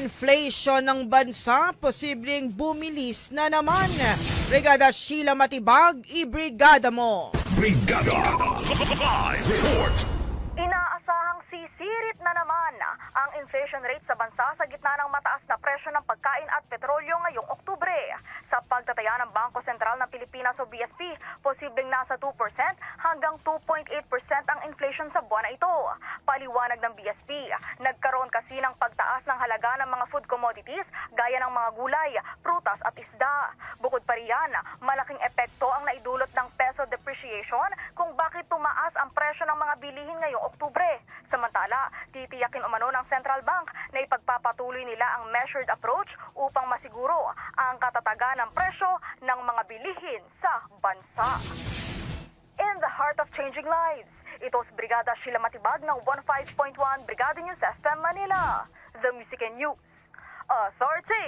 Inflation ng bansa posibleng bumilis na naman. Brigada Sheila Matibag, ibrigada mo. Brigada Live Report Inaasahang sisirit na naman ang inflation rate sa bansa sa gitna ng mataas na presyo ng pagkain at petrolyo ngayong pagtataya ng Bangko Sentral ng Pilipinas o BSP, posibleng nasa 2% hanggang 2.8% ang inflation sa buwan na ito. Paliwanag ng BSP, nagkaroon kasi ng pagtaas ng halaga ng mga food commodities gaya ng mga gulay, prutas at isda. Bukod pa riyan, malaking epekto ang naidulot ng peso depreciation kung bakit tumaas ang presyo ng mga bilihin ngayong Oktubre. Samantala, titiyakin umano ng Central Bank na ipagpapatuloy nila ang measured approach upang masiguro ang katatagan ng presyo ng mga bilihin sa bansa. In the heart of changing lives, ito si Brigada Sheila Matibag ng 15.1 Brigada News FM Manila, The Music and News Authority.